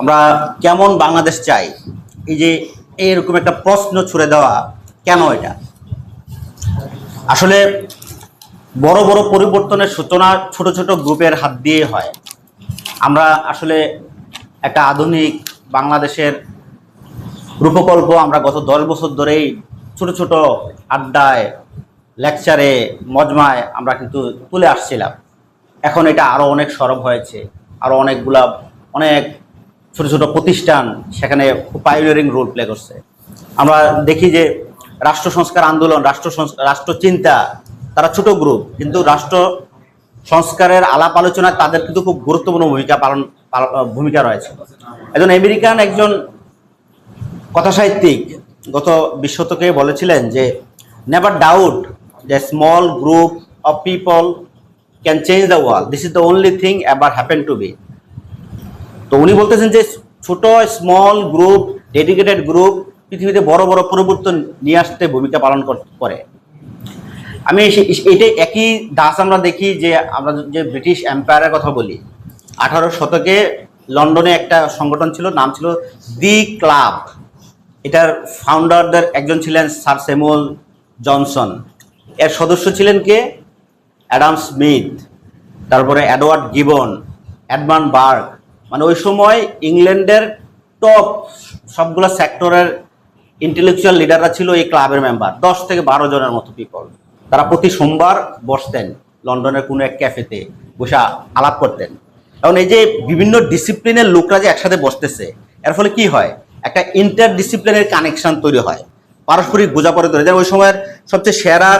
আমরা কেমন বাংলাদেশ চাই? এই যে এরকম একটা প্রশ্ন ছুড়ে দেওয়া, কেন এটা? আসলে বড় বড় পরিবর্তনের সূচনা ছোট ছোট গ্রুপের হাত দিয়ে হয়। আমরা আসলে একটা আধুনিক বাংলাদেশের রূপকল্প আমরা গত দশ বছর ধরেই ছোট ছোট আড্ডায় লেকচারে মজমায় আমরা কিন্তু তুলে আসছিলাম। এখন এটা আরও অনেক সরব হয়েছে আরও অনেকগুলা, অনেক ছোট ছোট প্রতিষ্ঠান, সেখানে পাইনিয়ারিং রোল প্লে করছে। আমরা দেখি যে রাষ্ট্র সংস্কার আন্দোলন, রাষ্ট্র রাষ্ট্রচিন্তা তারা ছোট গ্রুপ কিন্তু রাষ্ট্র সংস্কারের আলাপ আলোচনায় তাদের কিন্তু খুব গুরুত্বপূর্ণ ভূমিকা পালন ভূমিকা রয়েছে। একজন আমেরিকান একজন কথাসাহিত্যিক গত বিশ শতকে বলেছিলেন যে নেভার ডাউট যে small group of people can change the world this is the only thing ever happen to be তো উনি বলতেছেন যে ছোট স্মল গ্রুপ ডেডিকেটেড গ্রুপ পৃথিবীতে বড় বড় পরিবর্তন নিয়ে আসতে ভূমিকা পালন করে আমি এটাই একই দাস আমরা দেখি যে আমরা যে ব্রিটিশ এম্পায়ারের কথা বলি। আঠারো শতকে লন্ডনে একটা সংগঠন ছিল, নাম ছিল দি ক্লাব। এটার ফাউন্ডারদের একজন ছিলেন স্যার স্যামুয়েল জনসন। এর সদস্য ছিলেন কে? Adam Smith. তারপরে অ্যাডওয়ার্ড গিবন, অ্যাডমান বার্গ মানে ওই সময় ইংল্যান্ডের টপ সবগুলো সেক্টরের ইন্টেলেকচুয়াল লিডাররা ছিল এই ক্লাবের মেম্বার দশ থেকে বারো জনের মতো পিপল তারা প্রতি সোমবার বসতেন লন্ডনের কোনো এক ক্যাফেতে বসে আলাপ করতেন। এখন এই যে বিভিন্ন ডিসিপ্লিনের লোকরা যে একসাথে বসতেছে, এর ফলে কি হয়? একটা ইন্টার ডিসিপ্লিনের কানেকশন তৈরি হয়, পারস্পরিক বোঝাপড়া তৈরি। যেমন ওই সময়ের সবচেয়ে সেরা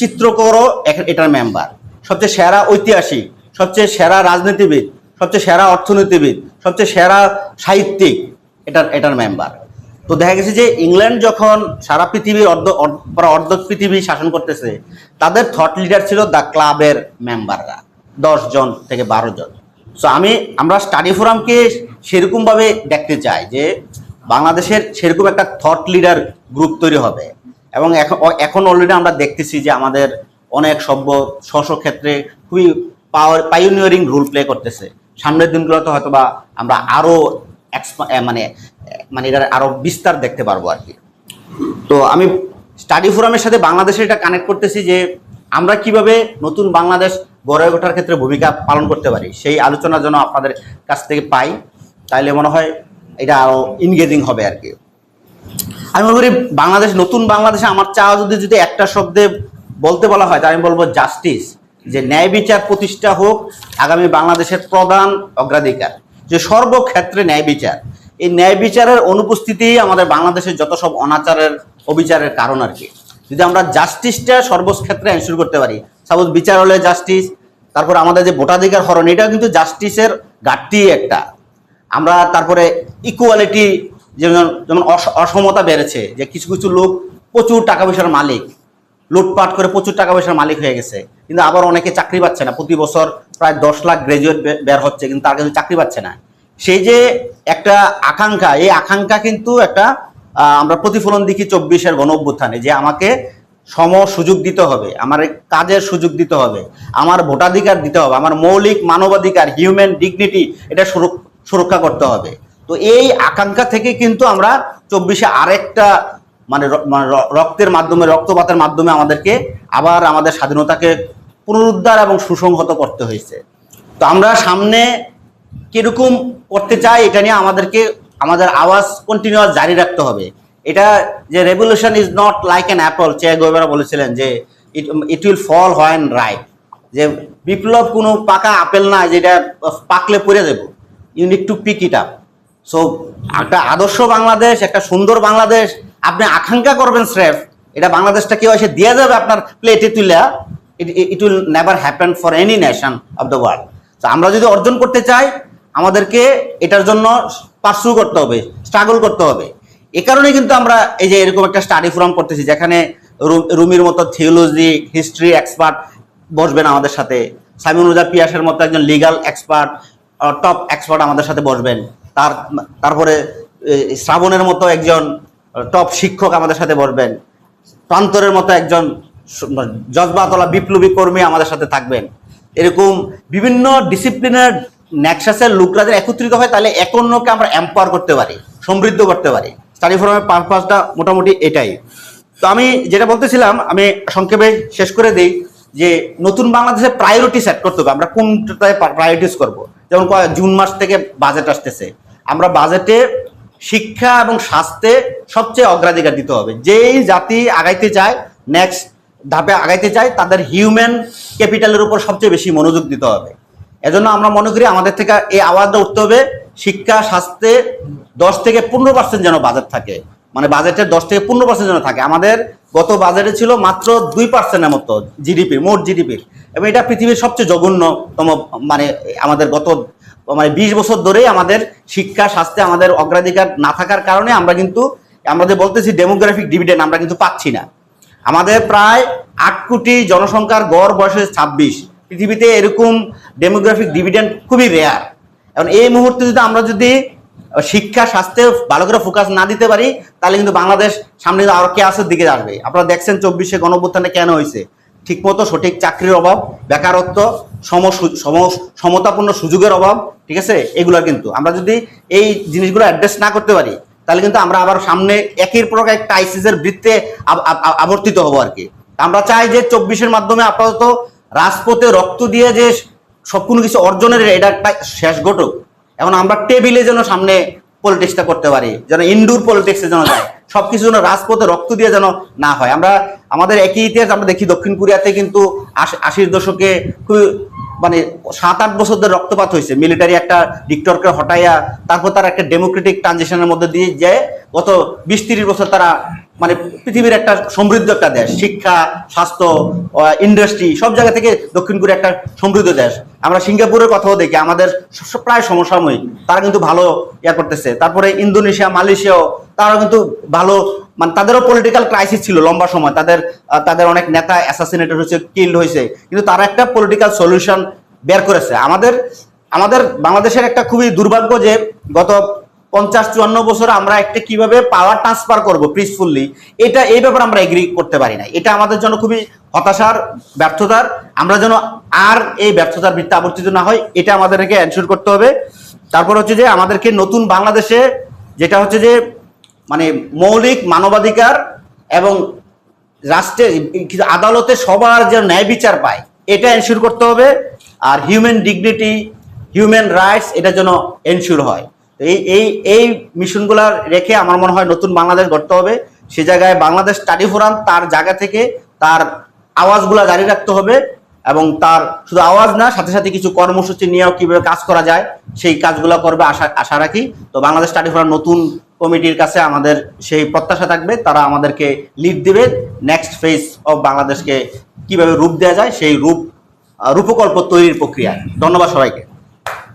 চিত্রকরও এটার মেম্বার সবচেয়ে সেরা ঐতিহাসিক, সবচেয়ে সেরা রাজনীতিবিদ সবচেয়ে সেরা অর্থনীতিবিদ, সবচেয়ে সেরা সাহিত্যিক এটার এটার মেম্বার তো দেখা গেছে যে ইংল্যান্ড যখন সারা পৃথিবীর অর্ধ, অর্ধ- পৃথিবী শাসন করতেছে, তাদের থট লিডার ছিল দ্য ক্লাবের মেম্বাররা দশ জন থেকে বারো জন। সো আমি, আমরা স্টাডি ফোরামকে সেরকমভাবে দেখতে চাই যে বাংলাদেশের সেরকম একটা থট লিডার গ্রুপ তৈরি হবে। এবং এখন এখন অলরেডি আমরা দেখতেছি যে আমাদের অনেক সভ্য স্ব ক্ষেত্রে খুবই পাওয়ার পাইওনিয়ারিং রোল প্লে করতেছে। সামনের দিনগুলোতে হয়তো বা আমরা আরও মানে মানে এটার আরও বিস্তার দেখতে পারব আর কি। তো আমি স্টাডি ফোরামের সাথে বাংলাদেশের এটা কানেক্ট করতেছি যে আমরা কীভাবে নতুন বাংলাদেশ গড়ে ওঠার ক্ষেত্রে ভূমিকা পালন করতে পারি, সেই আলোচনা যেন আপনাদের কাছ থেকে পাই, তাইলে মনে হয় এটা আরও ইনগেজিং হবে আর কি। আমি মনে করি বাংলাদেশ, নতুন বাংলাদেশে আমার চাওয়া যদি যদি একটা শব্দে বলতে বলা হয়, তাহলে আমি বলব জাস্টিস যে ন্যায় বিচার প্রতিষ্ঠা হোক, আগামী বাংলাদেশের প্রধান অগ্রাধিকার। যে সর্বক্ষেত্রে ন্যায় বিচার। এই ন্যায় বিচারের অনুপস্থিতি আমাদের বাংলাদেশের যত সব অনাচারের অবিচারের কারণ আর কি। যদি আমরা জাস্টিসটা সর্বক্ষেত্রে এনশিওর করতে পারি সাপোজ বিচার হলে জাস্টিস, তারপর আমাদের যে ভোটাধিকার হরণ, এটাও কিন্তু জাস্টিসের ঘাটতি একটা। আমরা তারপরে ইকুয়ালিটি যেমন যেমন অস- অসমতা বেড়েছে, যে কিছু কিছু লোক প্রচুর টাকা পয়সার মালিক, লুটপাট করে প্রচুর টাকা পয়সার মালিক হয়ে গেছে। কিন্তু আবার অনেকে চাকরি পাচ্ছে না। প্রতি বছর প্রায় দশ লাখ গ্রাজুয়েট বের হচ্ছে, কিন্তু তার কিন্তু চাকরি পাচ্ছে না। সেই যে একটা আকাঙ্ক্ষা, এই আকাঙ্ক্ষা কিন্তু একটা আমরা প্রতিফলন দেখি চব্বিশের গণ অভ্যুত্থানে যে আমাকে সম সুযোগ দিতে হবে, আমার কাজের সুযোগ দিতে হবে, আমার ভোটাধিকার দিতে হবে, আমার মৌলিক মানবাধিকার হিউম্যান ডিগনিটি এটা সুরক- সুরক্ষা করতে হবে। তো এই আকাঙ্ক্ষা থেকে কিন্তু আমরা চব্বিশে আরেকটা মানে মানে রক্তের মাধ্যমে, রক্তপাতের মাধ্যমে আমাদেরকে আবার আমাদের স্বাধীনতাকে পুনরুদ্ধার এবং সুসংহত করতে হয়েছে। তো আমরা সামনে কীরকম করতে চাই এটা নিয়ে আমাদেরকে, আমাদের আওয়াজ কন্টিনিউয়াস জারি রাখতে হবে। এটা যে revolution is not like an apple Che Guevara বলেছিলেন যে it it will fall when right যে বিপ্লব কোনো পাকা আপেল না, যেটা পাকলে পড়ে দেব। You need to pick it up so একটা আদর্শ বাংলাদেশ, একটা সুন্দর বাংলাদেশ, আপনি আকাঙ্ক্ষা করবেন, স্রেফ। এটা বাংলাদেশটা কেউ এসে দিয়ে যাবে আপনার প্লেটে তুলে it will never happen for any nation of the world তো আমরা যদি অর্জন করতে চাই, আমাদেরকে এটার জন্য পার্সু করতে হবে স্ট্রাগল করতে হবে। এ কারণে কিন্তু আমরা এই যে এরকম একটা স্টাডি ফোরাম করতেছি, যেখানে রুমির মতো থিওলজি হিস্ট্রি এক্সপার্ট বসবেন আমাদের সাথে। সাইমন রোজা পিয়াসের মতো একজন লিগাল এক্সপার্ট টপ এক্সপার্ট আমাদের সাথে বসবেন। তার, তারপরে শ্রাবণের মতো একজন টপ শিক্ষক আমাদের সাথে বসবেন। প্রান্তরের মতো একজন জজবাতলা বিপ্লবী কর্মী আমাদের সাথে থাকবেন। এরকম বিভিন্ন ডিসিপ্লিনের নেক্সাসের লোকরা যদি একত্রিত হয়, তাহলে এক অন্যকে আমরা এম্পাওয়ার করতে পারি, সমৃদ্ধ করতে পারি। স্টাডি ফোরামের পারপাসটা মোটামুটি এটাই। তো আমি যেটা বলতেছিলাম, আমি সংক্ষেপে শেষ করে দিই যে নতুন বাংলাদেশে প্রায়োরিটি সেট করতে হবে। আমরা কোনটায় প্রায়োরিটিস করব? যেমন জুন মাস থেকে বাজেট আসতেছে। আমরা বাজেটে শিক্ষা এবং স্বাস্থ্যে সবচেয়ে অগ্রাধিকার দিতে হবে। যেই জাতি আগাইতে চায় নেক্সট ধাপে আগাইতে চায় তাদের হিউম্যান ক্যাপিটালের উপর সবচেয়ে বেশি মনোযোগ দিতে হবে। এজন্য আমরা মনে করি আমাদের থেকে এই আওয়াজটা উঠতে হবে, শিক্ষা, স্বাস্থ্যে দশ থেকে পনেরো পার্সেন্ট যেন বাজেট থাকে। মানে বাজেটের দশ থেকে পনেরো পার্সেন্ট যেন থাকে। আমাদের গত বাজেটে ছিল মাত্র দুই পার্সেন্টের মতো জিডিপির মোট জিডিপির এবং এটা পৃথিবীর সবচেয়ে জঘন্যতম মানে আমাদের গত মানে বিশ বছর ধরেই আমাদের শিক্ষা, স্বাস্থ্যে আমাদের অগ্রাধিকার না থাকার কারণে আমরা কিন্তু আমাদের বলতেছি ডেমোগ্রাফিক ডিভিডেন্ড আমরা কিন্তু পাচ্ছি না। আমাদের প্রায় আট কোটি জনসংখ্যার গড় বয়স ছাব্বিশ। পৃথিবীতে এরকম ডেমোগ্রাফিক ডিভিডেন্ড খুবই রেয়ার এখন এই মুহূর্তে যদি আমরা যদি শিক্ষা, স্বাস্থ্যে ভালো করে ফোকাস না দিতে পারি, তাহলে কিন্তু বাংলাদেশ সামনে কিন্তু আরও কেয়াসের দিকে আসবে। আপনারা দেখছেন চব্বিশে গণঅভ্যুত্থানে কেন হয়েছে? ঠিকমতো সঠিক চাকরির অভাব, বেকারত্ব, সম- সমতাপূর্ণ সুযোগের অভাব, ঠিক আছে? এগুলো কিন্তু। আমরা যদি এই জিনিসগুলো অ্যাড্রেস না করতে পারি তাহলে কিন্তু আমরা আবার সামনে একের পর এক ক্রাইসিসের বৃত্তে আব- আব- আব- আবর্তিত হব আর কি। আমরা চাই যে চব্বিশের মাধ্যমে আপাতত রাজপথে রক্ত দিয়ে যে সব কোনো কিছু অর্জনের এটা একটা শেষ ঘটুক। এখন আমরা টেবিলে যেন সামনে পলিটিক্সটা করতে পারি, যেন ইনডোর পলিটিক্সে যেন যায়, সবকিছু যেন রাজপথে রক্ত দিয়ে যেন না হয়। আমরা, আমাদের একই ইতিহাস আমরা দেখি দক্ষিণ কোরিয়াতে কিন্তু আশ- আশির দশকে খুব মানে সাত আট বছর ধরে রক্তপাত হয়েছে। মিলিটারি একটা ডিক্টরকে হটাইয়া তারপর তারা একটা ডেমোক্রেটিক ট্রানজিশনের মধ্যে দিয়ে যায় গত বিশ তিরিশ বছর তারা মানে পৃথিবীর একটা সমৃদ্ধ একটা দেশ, শিক্ষা, স্বাস্থ্য ইন্ডাস্ট্রি সব জায়গা থেকে দক্ষিণ কোরিয়া একটা সমৃদ্ধ দেশ। আমরা সিঙ্গাপুরের কথাও দেখি, আমাদের প্রায় সমসাময়িক। তারা কিন্তু ভালো ইয়া করতেছে। তারপরে ইন্দোনেশিয়া, মালয়েশিয়াও, তারা কিন্তু ভালো মানে তাদেরও পলিটিক্যাল ক্রাইসিস ছিল লম্বা সময়। তাদের তাদের অনেক নেতা অ্যাসাসিনেটেড হয়েছে কিল্ড হয়েছে। কিন্তু তারা একটা পলিটিক্যাল সলিউশন বের করেছে। আমাদের আমাদের বাংলাদেশের একটা খুবই দুর্ভাগ্য যে গত পঞ্চাশ চুয়ান্ন বছর আমরা একটা কীভাবে পাওয়ার ট্রান্সফার করব পিসফুললি এটা এই ব্যাপারে আমরা এগ্রি করতে পারি না এটা আমাদের জন্য খুবই হতাশার, ব্যর্থতার, আমরা যেন আর এই ব্যর্থতার বৃত্তে আবর্তিত না হয়, এটা আমাদেরকে এনশোর করতে হবে। তারপর হচ্ছে যে আমাদেরকে নতুন বাংলাদেশে যেটা হচ্ছে যে মানে মৌলিক মানবাধিকার এবং রাষ্ট্রের আদালতে সবার যেন ন্যায় বিচার পায়, এটা এনশিওর করতে হবে। আর হিউম্যান ডিগনিটি হিউম্যান রাইটস এটা যেন এনশিওর হয়। এই এই এই মিশনগুলা রেখে আমার মনে হয় নতুন বাংলাদেশ গড়তে হবে। সে জায়গায় বাংলাদেশ স্টাডি ফোরাম তার জায়গা থেকে তার আওয়াজগুলা জারি রাখতে হবে এবং তার শুধু আওয়াজ না, সাথে সাথে কিছু কর্মসূচি নিয়েও কীভাবে কাজ করা যায়, সেই কাজগুলো করবে আশা আশা রাখি। তো বাংলাদেশ স্টাডি ফোরাম নতুন কমিটির কাছে আমাদের সেই প্রত্যাশা থাকবে, তারা আমাদেরকে লিড দিবে নেক্সট ফেজ অফ বাংলাদেশকে কীভাবে রূপ দেওয়া যায়, সেই রূপ রূপকল্প তৈরির প্রক্রিয়ায়। ধন্যবাদ সবাইকে।